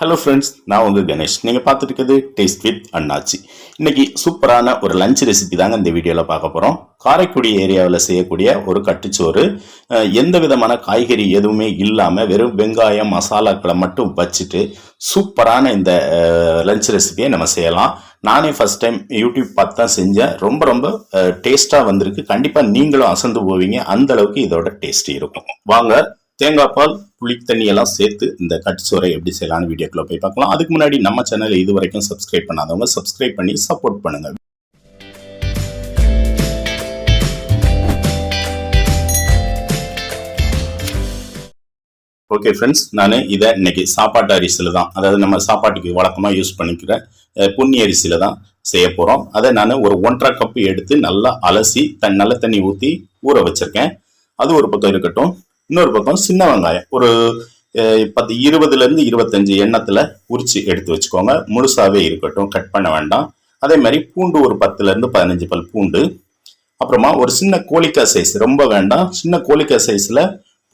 Hello friends நான் உங்கள் கணேஷ். நீங்கள் பார்த்துருக்கிறது டேஸ்ட் வித் அண்ணாச்சி. இன்னைக்கு சூப்பரான ஒரு லஞ்ச் ரெசிபி தாங்க இந்த வீடியோவில் பார்க்க போகிறோம் காரைக்குடி ஏரியாவில் செய்யக்கூடிய ஒரு கட்டுச்சோறு. எந்த விதமான காய்கறி எதுவுமே இல்லாமல் வெறும் வெங்காயம் மசாலாக்களை மட்டும் வச்சுட்டு சூப்பரான இந்த லஞ்ச் ரெசிபியை நம்ம செய்யலாம். நானே ஃபர்ஸ்ட் டைம் யூடியூப் பார்த்து தான் செஞ்சேன். ரொம்ப ரொம்ப டேஸ்ட்டாக வந்திருக்கு. கண்டிப்பாக நீங்களும் அசந்து போவீங்க. அந்த அளவுக்கு இதோட டேஸ்ட் இருக்கும். வாங்க தேங்காய் பால் புளித்தண்ணி எல்லாம் சேர்த்து இந்த கட்சோரை எப்படி செய்யலாம்னு வீடியோக்குள்ள போய் பார்க்கலாம். அதுக்கு முன்னாடி நம்ம சேனலை இது வரைக்கும் சப்ஸ்கிரைப் பண்ணாதவங்க சப்ஸ்கிரைப் பண்ணி சப்போர்ட் பண்ணுங்க. ஓகே ஃப்ரெண்ட்ஸ் நான் இதை இன்னைக்கு சாப்பாட்டு அரிசியில் தான் அதாவது நம்ம சாப்பாட்டுக்கு வழக்கமாக யூஸ் பண்ணிக்கிற புண்ணி அரிசியில் தான் செய்ய போகிறோம் அதை நான் ஒரு ஒன்றரை கப்பு எடுத்து நல்லா அலசி தன் நல்ல தண்ணி ஊற்றி ஊற வச்சிருக்கேன். அது ஒரு பக்கம் இருக்கட்டும். இன்னொரு பக்கம் சின்ன வெங்காயம். ஒரு பத்து பத்து இருபதுலேருந்து இருபத்தஞ்சு எண்ணத்தில் உரிச்சு எடுத்து வச்சுக்கோங்க. முழுசாவே இருக்கட்டும் கட் பண்ண வேண்டாம். அதே மாதிரி பூண்டு ஒரு பத்துலேருந்து பதினஞ்சு பல் பூண்டு. அப்புறமா ஒரு சின்ன கோழிக்காய் சைஸ் ரொம்ப வேண்டாம். சின்ன கோழிக்காய் சைஸில்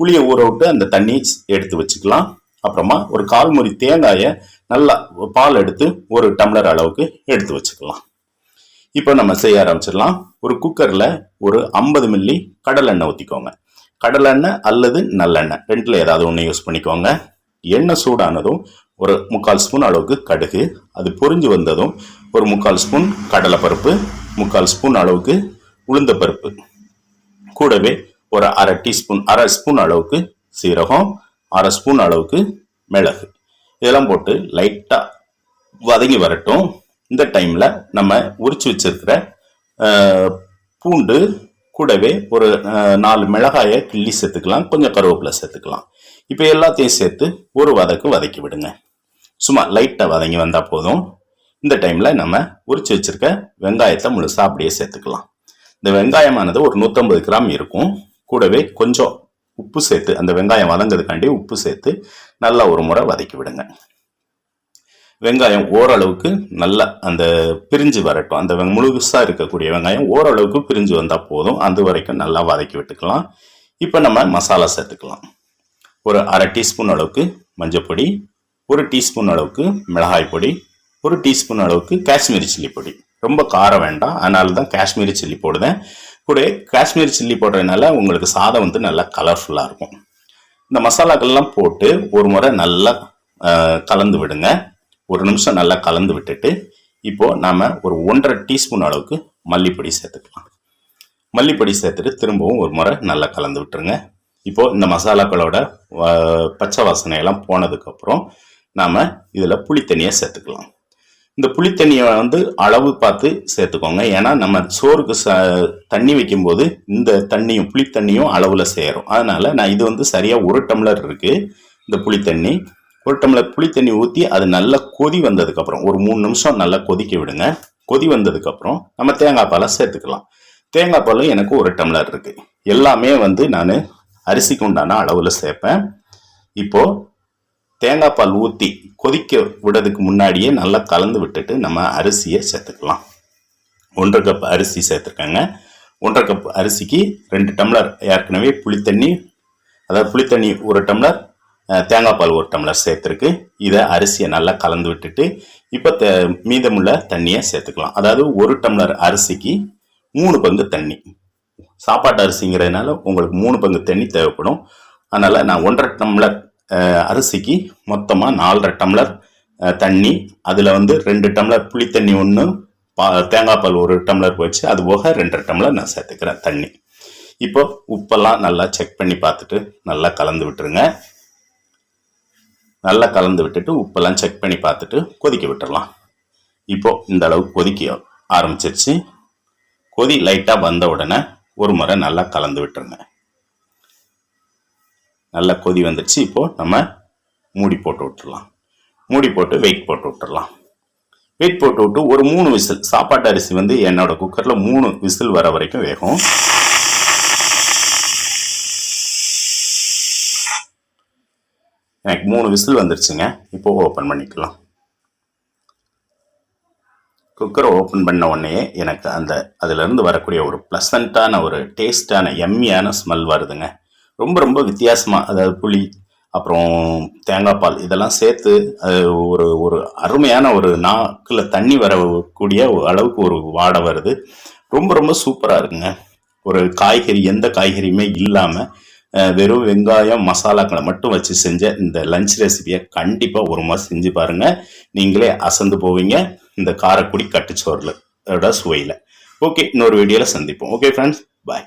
புளியை ஊற விட்டு அந்த தண்ணி எடுத்து வச்சுக்கலாம். அப்புறமா ஒரு கால் முறி தேங்காயை நல்லா பால் எடுத்து ஒரு டம்ளர் அளவுக்கு எடுத்து வச்சுக்கலாம். இப்போ நம்ம செய்ய ஆரம்பிச்சிடலாம். ஒரு குக்கரில் ஒரு ஐம்பது மில்லி கடலெண்ணெய் ஊற்றிக்கோங்க கடலெண்ணெய் அல்லது நல்லெண்ணெய் ரெண்டில் ஏதாவது ஒன்று யூஸ் பண்ணிக்கோங்க. எண்ணெய் சூடானதும் ஒரு முக்கால் ஸ்பூன் அளவுக்கு கடுகு அது பொரிஞ்சு வந்ததும் ஒரு முக்கால் ஸ்பூன் கடலைப்பருப்பு முக்கால் ஸ்பூன் அளவுக்கு உளுந்தப்பருப்பு கூடவே ஒரு அரை டீஸ்பூன் அரை ஸ்பூன் அளவுக்கு சீரகம் அரை ஸ்பூன் அளவுக்கு மிளகு. இதெல்லாம் போட்டு லைட்டாக வதங்கி வரட்டும். இந்த டைமில் நம்ம உரிச்சு வச்சிருக்கிற பூண்டு கூடவே ஒரு நாலு மிளகாயை கிள்ளி சேர்த்துக்கலாம். கொஞ்சம் கருவேப்பிலை சேர்த்துக்கலாம். இப்போ எல்லாத்தையும் சேர்த்து ஒரு வதக்கு வதக்கி விடுங்க. சும்மா லைட்டாக வதங்கி வந்தால் போதும். இந்த டைமில் நம்ம உரிச்சு வச்சிருக்க வெங்காயத்தை முழுசாக அப்படியே சேர்த்துக்கலாம். இந்த வெங்காயமானது ஒரு நூற்றம்பது கிராம் இருக்கும். கூடவே கொஞ்சம் உப்பு சேர்த்து அந்த வெங்காயம் வதங்கிறதுக்காண்டி உப்பு சேர்த்து நல்லா ஒரு முறை வதக்கி விடுங்க. வெங்காயம் ஓரளவுக்கு நல்லா அந்த பிரிஞ்சு வரட்டும். அந்த வெங் முழுசாக இருக்கக்கூடிய வெங்காயம் ஓரளவுக்கு பிரிஞ்சு வந்தால் போதும். அது வரைக்கும் நல்லா வதக்கி விட்டுக்கலாம். இப்போ நம்ம மசாலா சேர்த்துக்கலாம். ஒரு அரை டீஸ்பூன் அளவுக்கு மஞ்சப்பொடி ஒரு டீஸ்பூன் அளவுக்கு மிளகாய் பொடி ஒரு டீஸ்பூன் அளவுக்கு காஷ்மீரி சில்லி பொடி. ரொம்ப காரம் வேண்டாம். அதனால தான் காஷ்மீரி சில்லி போடுதேன். கூட காஷ்மீரி சில்லி போடுறதுனால உங்களுக்கு சாதம் வந்து நல்லா கலர்ஃபுல்லாக இருக்கும். இந்த மசாலாக்கள்லாம் போட்டு ஒரு முறை நல்லா கலந்து விடுங்க. ஒரு நிமிஷம் நல்லா கலந்து விட்டுட்டு இப்போது நாம் ஒரு ஒன்றரை டீஸ்பூன் அளவுக்கு மல்லிப்பொடி சேர்த்துக்கலாம். மல்லிப்பொடி சேர்த்துட்டு திரும்பவும் ஒரு முறை நல்லா கலந்து விட்டுருங்க. இப்போது இந்த மசாலாக்களோட பச்சை வாசனையெல்லாம் போனதுக்கப்புறம் நாம் இதில் புளித்தண்ணியை சேர்த்துக்கலாம். இந்த புளித்தண்ணியை வந்து அளவு பார்த்து சேர்த்துக்கோங்க. ஏன்னா நம்ம சோறுக்கு ச தண்ணி வைக்கும்போது இந்த தண்ணியும் புளித்தண்ணியும் அளவில் சேரும். அதனால் நான் இது வந்து சரியாக ஒரு டம்ளர் இருக்குது இந்த புளித்தண்ணி. ஒரு டம்ளர் புளித்தண்ணி ஊற்றி அது நல்லா கொதி வந்ததுக்கப்புறம் ஒரு மூணு நிமிஷம் நல்லா கொதிக்க விடுங்க. கொதி வந்ததுக்கப்புறம் நம்ம தேங்காய் பாலை சேர்த்துக்கலாம். தேங்காய் பாலும் எனக்கு ஒரு டம்ளர் இருக்கு. எல்லாமே வந்து நான் அரிசிக்கு உண்டான அளவில் சேர்ப்பேன். இப்போ தேங்காய் பால் ஊற்றி கொதிக்க விடுறதுக்கு முன்னாடியே நல்லா கலந்து விட்டுட்டு நம்ம அரிசியை சேர்த்துக்கலாம். ஒன்றரை கப் அரிசி சேர்த்துருக்காங்க. ஒன்றரை கப் அரிசிக்கு ரெண்டு டம்ளர் ஏற்கனவே புளித்தண்ணி அதாவது புளித்தண்ணி ஒரு டம்ளர் தேங்காய் பால் ஒரு டம்ளர் சேர்த்துருக்கு. இதை அரிசியை நல்லா கலந்து விட்டுட்டு இப்போ த மீதமுள்ள தண்ணியை சேர்த்துக்கலாம். அதாவது ஒரு டம்ளர் அரிசிக்கு மூணு பங்கு தண்ணி. சாப்பாட்டு அரிசிங்கிறதுனால உங்களுக்கு மூணு பங்கு தண்ணி தேவைப்படும். அதனால் நான் ஒன்றரை டம்ளர் அரிசிக்கு மொத்தமாக நாலரை டம்ளர் தண்ணி அதில் வந்து ரெண்டு டம்ளர் புளி தண்ணி ஒன்று பா தேங்காய் பால் ஒரு டம்ளர் வச்சு அது போக ரெண்டரை டம்ளர் நான் சேர்த்துக்கிறேன் தண்ணி. இப்போ உப்பெல்லாம் நல்லா செக் பண்ணி பார்த்துட்டு நல்லா கலந்து விட்டுருங்க. நல்லா கலந்து விட்டுட்டு உப்பெல்லாம் செக் பண்ணி பார்த்துட்டு கொதிக்க விட்டுடலாம் இப்போது இந்த அளவு கொதிக்க ஆரம்பிச்சிருச்சு. கொதி லைட்டாக வந்த உடனே ஒரு முறை நல்லா கலந்து விட்டுருங்க. நல்லா கொதி வந்துடுச்சு இப்போது நம்ம மூடி போட்டு விட்டுடலாம் மூடி போட்டு வெயிட் போட்டு விட்டுடலாம் வெயிட் போட்டு விட்டு ஒரு மூணு விசில் சாப்பாட்டு அரிசி வந்து என்னோடய குக்கரில் மூணு விசில் வர வரைக்கும் வேகும். எனக்கு மூணு விசில் வந்துருச்சுங்க. இப்போ ஓப்பன் பண்ணிக்கலாம். குக்கரை ஓப்பன் பண்ண உடனே எனக்கு அந்த அதிலிருந்து வரக்கூடிய ஒரு ப்ளசண்ட்டான ஒரு டேஸ்டான எம்மியான ஸ்மெல் வருதுங்க. ரொம்ப ரொம்ப வித்தியாசமாக அதாவது புளி அப்புறம் தேங்காய் பால் இதெல்லாம் சேர்த்து அது ஒரு ஒரு அருமையான ஒரு நாக்கில் தண்ணி வரக்கூடிய அளவுக்கு ஒரு வாடை வருது. ரொம்ப ரொம்ப சூப்பராக இருக்குங்க. ஒரு காய்கறி எந்த காய்கறியுமே இல்லாமல் வெறும் வெங்காயம் மசாலாக்களை மட்டும் வச்சு செஞ்ச இந்த லஞ்ச் ரெசிபியை கண்டிப்பாக ஒரு மாதம் செஞ்சு பாருங்க. நீங்களே அசந்து போவீங்க. இந்த காரக்குடி கட்டுச்சோறில் சுவையில். ஓகே இன்னொரு வீடியோவில் சந்திப்போம். Okay friends bye